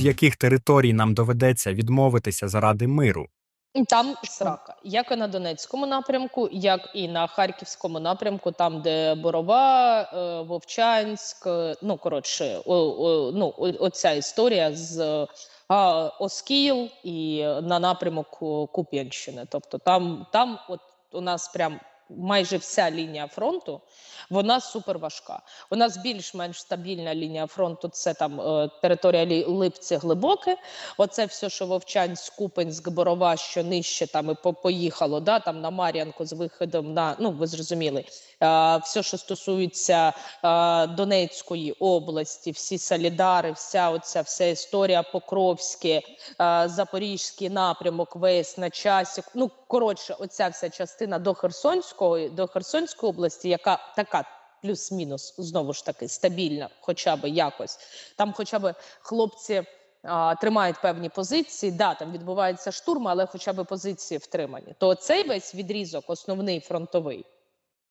від яких територій нам доведеться відмовитися заради миру? Там срака, як і на Донецькому напрямку, як і на Харківському напрямку, там, де Борова, е, Вовчанськ, е, ну коротше, ну, оця історія з е, Оскіл і на напрямок Куп'янщини. Тобто там, там от у нас прям майже вся лінія фронту, вона супер важка. У нас більш-менш стабільна лінія фронту це там е, територія Липці глибоке. Оце все, що Вовчанськ, Купенськ, Борова, що нижче там і по- поїхало, да, там на Мар'янку з виходом на ну ви зрозуміли. Е, все, що стосується е, Донецької області, всі солідари, вся оця вся історія Покровське, Запорізький напрямок, весь на часі. Ну коротше, оця вся частина до Херсонської, до Херсонської області, яка така. Плюс-мінус знову ж таки стабільна, хоча б якось там, хоча б хлопці тримають певні позиції. Да, там відбувається штурм, але хоча б позиції втримані. То цей весь відрізок, основний фронтовий,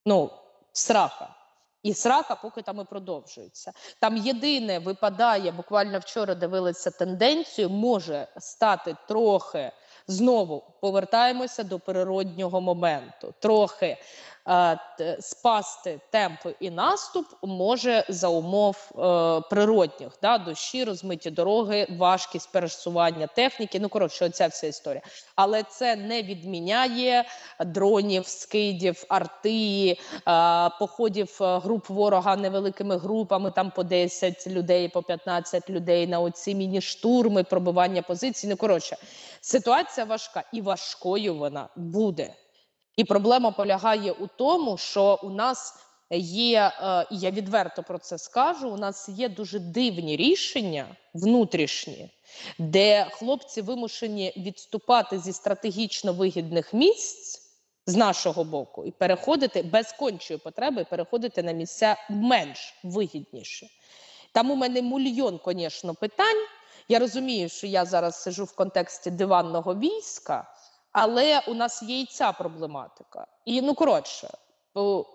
ну срака. І срака поки там і продовжується. Там єдине випадає, буквально вчора дивилися тенденцію, може стати трохи знову повертаємося до природнього моменту. Трохи спасти темпи і наступ може за умов е, природних, да, дощі, розмиті дороги, важкість пересування техніки. Ну коротше, оця вся історія. Але це не відміняє дронів, скидів, арти, е, походів е, груп ворога невеликими групами, там по 10 людей, по 15 людей на оці міні-штурми, пробивання позицій. Ну коротше, ситуація важка і важкою вона буде. І проблема полягає у тому, що у нас є, е, і я відверто про це скажу. У нас є дуже дивні рішення внутрішні, де хлопці вимушені відступати зі стратегічно вигідних місць з нашого боку і переходити без кончої потреби, переходити на місця менш вигідніші. Там у мене мільйон, звісно, питань. Я розумію, що я зараз сижу в контексті диванного війська, але у нас є і ця проблематика. І ну коротше,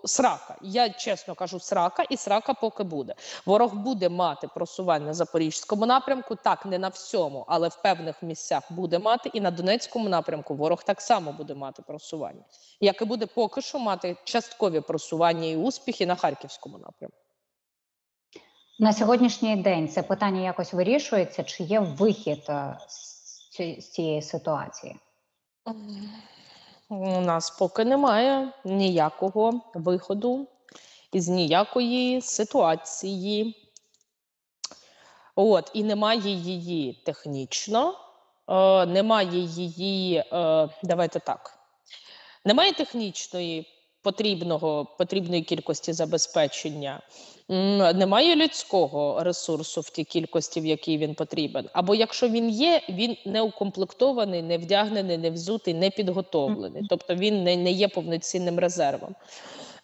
срака. Я чесно кажу, срака, і срака поки буде. Ворог буде мати просування на запорізькому напрямку, так не на всьому, але в певних місцях буде мати. І на Донецькому напрямку ворог так само буде мати просування, як і буде поки що мати часткові просування і успіхи на харківському напрямку. На сьогоднішній день це питання якось вирішується, чи є вихід е, з ці- з цієї ситуації? У нас поки немає ніякого виходу із ніякої ситуації. От, і немає її технічно, е, немає її, е, давайте так. Немає технічної потрібного, потрібної кількості забезпечення, немає людського ресурсу в тій кількості, в якій він потрібен. Або якщо він є, він не укомплектований, не вдягнений, не взутий, не підготовлений. Тобто він не, не є повноцінним резервом.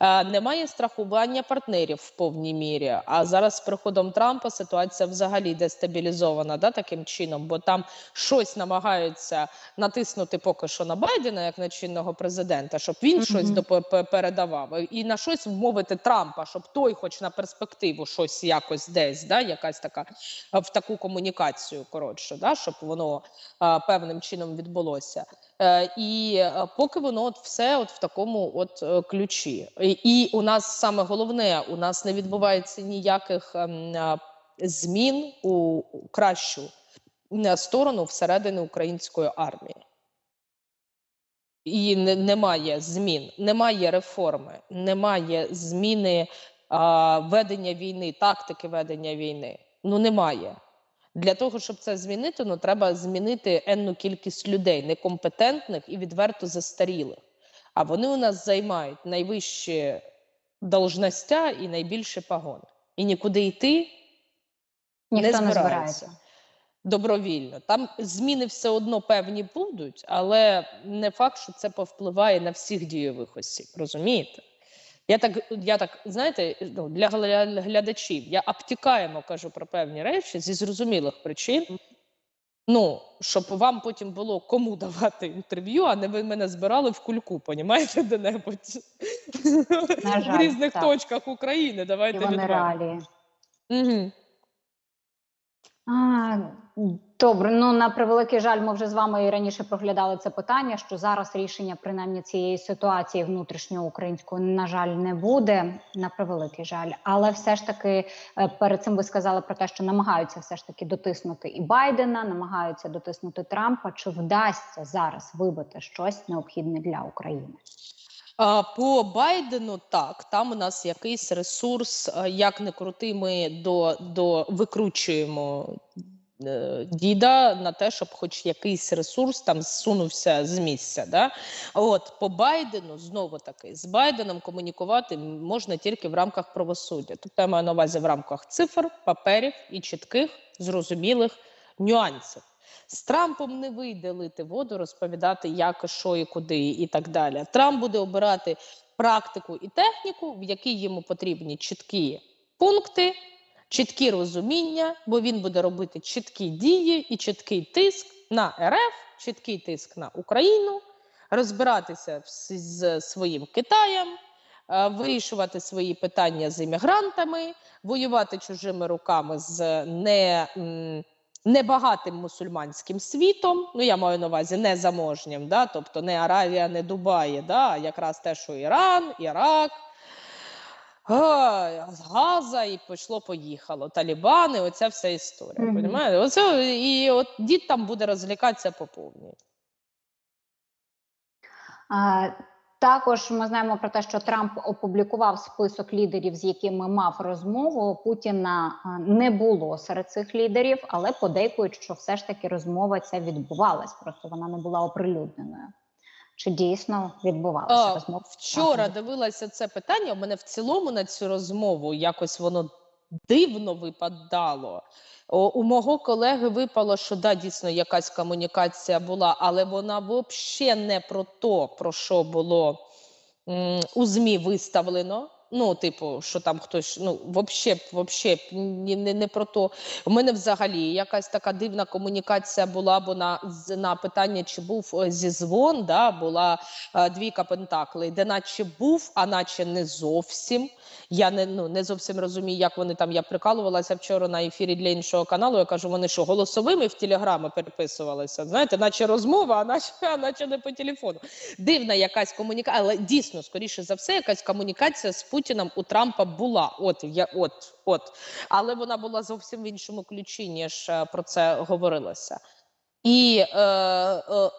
Е, Немає страхування партнерів в повній мірі. А зараз з приходом Трампа ситуація взагалі дестабілізована да, таким чином, бо там щось намагаються натиснути поки що на Байдена, як на чинного президента, щоб він Мгм. щось допе- пе- передавав, і на щось вмовити Трампа, щоб той, хоч на перспективу, щось якось десь, да, якась така в таку комунікацію, коротше, да, щоб воно е, певним чином відбулося. Е, і е, поки воно от все от в такому от е, ключі. І, у нас саме головне, у нас не відбувається ніяких ем, змін у кращу сторону всередині української армії. І не, немає змін, немає реформи, немає зміни а, ведення війни, тактики ведення війни. Ну немає. Для того, щоб це змінити, ну треба змінити енну кількість людей, некомпетентних і відверто застарілих. А вони у нас займають найвищі должностя і найбільше погони. І нікуди йти Ніхто не не збирається. збирається. добровільно. Там зміни все одно певні будуть, але не факт, що це повпливає на всіх дійових осіб. Розумієте? Я так, я так, знаєте, ну, для глядачів я обтікаємо кажу про певні речі зі зрозумілих причин. Ну, щоб вам потім було кому давати інтерв'ю, а не ви мене збирали в кульку, понімаєте, де-небудь в різних так. точках України. Давайте реалії. Угу. А, добре, ну на превеликий жаль, ми вже з вами і раніше проглядали це питання. Що зараз рішення принаймні цієї ситуації внутрішньоукраїнської, на жаль, не буде. На превеликий жаль, але все ж таки е, перед цим ви сказали про те, що намагаються все ж таки дотиснути і Байдена, намагаються дотиснути Трампа. Чи вдасться зараз вибити щось необхідне для України? По Байдену так, там у нас якийсь ресурс, як не крути, ми до, до викручуємо е, діда на те, щоб хоч якийсь ресурс там зсунувся з місця. Да? От по Байдену знову таки з Байденом комунікувати можна тільки в рамках правосуддя. Тобто я маю на увазі в рамках цифр, паперів і чітких зрозумілих нюансів. З Трампом не вийде лити воду, розповідати, як, що і куди, і так далі. Трамп буде обирати практику і техніку, в якій йому потрібні чіткі пункти, чіткі розуміння, бо він буде робити чіткі дії і чіткий тиск на РФ, чіткий тиск на Україну, розбиратися з, своїм Китаєм, е, вирішувати свої питання з іммігрантами, воювати чужими руками з не. небагатим мусульманським світом, ну я маю на увазі незаможнім, да, тобто не Аравія, не Дубаї, да, якраз те, що Іран, Ірак, а, Газа, і пішло-поїхало. Талібани, оця вся історія. Мгм. Понімаєте? Оце, і от дід там буде розвлікатися по повній. А, також ми знаємо про те, що Трамп опублікував список лідерів, з якими мав розмову. Путіна не було серед цих лідерів, але подейкують, що все ж таки розмова ця відбувалась. Просто вона не була оприлюдненою. Чи дійсно відбувалася розмова? Вчора дивилася це питання. У мене в цілому на цю розмову якось воно дивно випадало. О, у мого колеги випало, що да, дійсно якась комунікація була, але вона взагалі не про то, про що було м, у ЗМІ виставлено. Ну, типу, що там хтось, ну, вообще, вообще не, не, не про то. У мене взагалі якась така дивна комунікація була, бо на, на питання, чи був е, зізвон, да, була е, двійка пентаклей, де наче був, а наче не зовсім. Я не, ну, не зовсім розумію, як вони там. Я прикалувалася вчора на ефірі для іншого каналу. Я кажу, вони що, голосовими в телеграми переписувалися? Знаєте, наче розмова, а наче, а наче не по телефону. Дивна якась комунікація, але дійсно, скоріше за все, якась комунікація з Путіним у Трампа була. От я, от, от. Але вона була зовсім в іншому ключі, ніж е, про це говорилося. І е, е,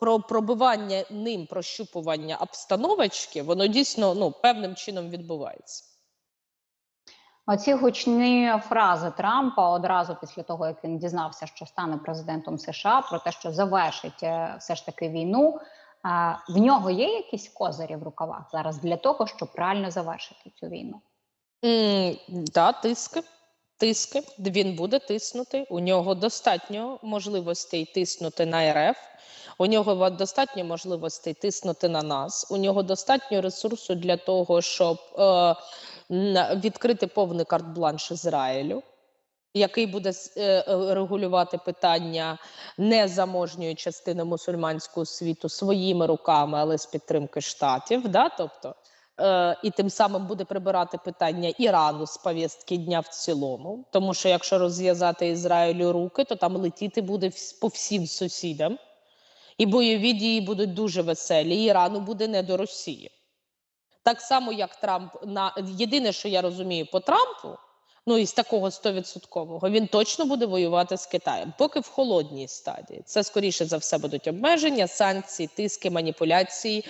про пробивання ним прощупування обстановочки, воно дійсно ну, певним чином відбувається. Оці гучні фрази Трампа одразу після того, як він дізнався, що стане президентом США, про те, що завершить е, все ж таки війну. А, в нього є якісь козирі в рукавах зараз для того, щоб реально завершити цю війну. М, Да, тиски. Тиски. Він буде тиснути. У нього достатньо можливостей тиснути на РФ. У нього достатньо можливостей тиснути на нас. У нього достатньо ресурсу для того, щоб е, відкрити повний карт-бланш Ізраїлю, який буде е, е, регулювати питання незаможньої частини мусульманського світу своїми руками, але з підтримки штатів. Да? Тобто, е, і тим самим буде прибирати питання Ірану з повістки дня в цілому. Тому що якщо розв'язати Ізраїлю руки, то там летіти буде по всім сусідам, і бойові дії будуть дуже веселі. Ірану буде не до Росії. Так само, як Трамп на єдине, що я розумію по Трампу, ну із такого стовідсоткового, він точно буде воювати з Китаєм, поки в холодній стадії. Це скоріше за все будуть обмеження, санкції, тиски, маніпуляції.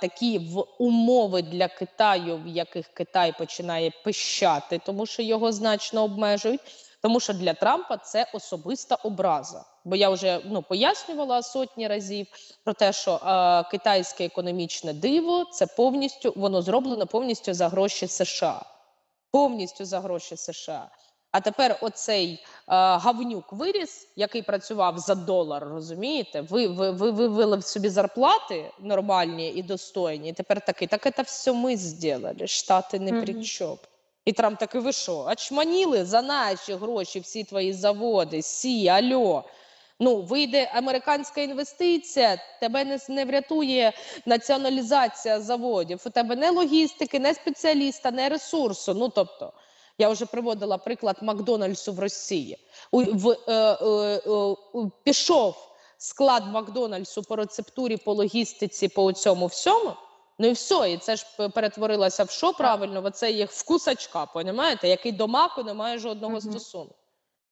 Такі в умови для Китаю, в яких Китай починає пищати, тому що його значно обмежують. Тому що для Трампа це особиста образа. Бо я вже ну пояснювала сотні разів про те, що е, китайське економічне диво це повністю воно зроблено повністю за гроші США. Повністю за гроші США. А тепер оцей е, гавнюк виріс, який працював за долар, розумієте? Ви, ви, ви вивели собі зарплати нормальні і достойні. І тепер такий, так це все ми зробили, Штати не при чому. І Трамп такий, ви що, очманіли за наші гроші всі твої заводи, сі, альо. Ну, вийде американська інвестиція, тебе не, не врятує націоналізація заводів. У тебе не логістики, не спеціаліста, не ресурсу. Ну тобто, Я вже приводила приклад Макдональдсу в Росії. У, в, е, е, е, пішов склад Макдональдсу по рецептурі, по логістиці, по цьому всьому. Ну і все, і це ж перетворилося в що правильно? В оце їх вкусачка, понімаєте, який до маку не має жодного Мгм. стосунку.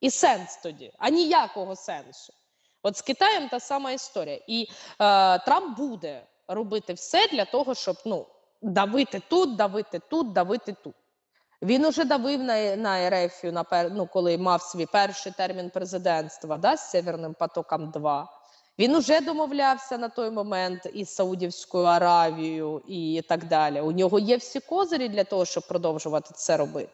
І сенс тоді, а ніякого сенсу. От з Китаєм та сама історія. І е, Трамп буде робити все для того, щоб ну, давити тут, давити тут, давити тут. Він уже давив на, на Ерефію, на пер, ну, коли мав свій перший термін президентства да, з Северним потоком 2. Він уже домовлявся на той момент із Саудівською Аравією і так далі. У нього є всі козирі для того, щоб продовжувати це робити.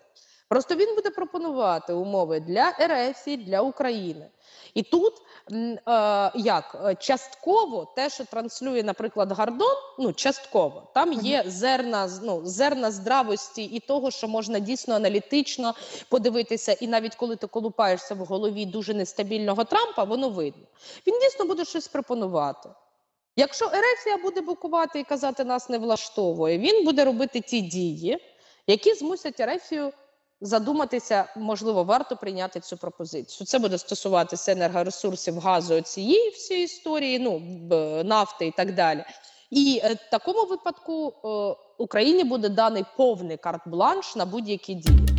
Просто він буде пропонувати умови для РФ, для України. І тут е, як е, частково те, що транслює, наприклад, Гордон, ну частково там є зерна, ну, зерна здравості і того, що можна дійсно аналітично подивитися, і навіть коли ти колупаєшся в голові дуже нестабільного Трампа, воно видно. Він дійсно буде щось пропонувати. Якщо Ерефія буде бокувати і казати, нас не влаштовує, він буде робити ті дії, які змусять Ерефію задуматися, можливо, варто прийняти цю пропозицію. Це буде стосуватися енергоресурсів, газу, цієї всієї історії, ну нафти і так далі. І е, в такому випадку е, Україні буде даний повний карт-бланш на будь-які дії.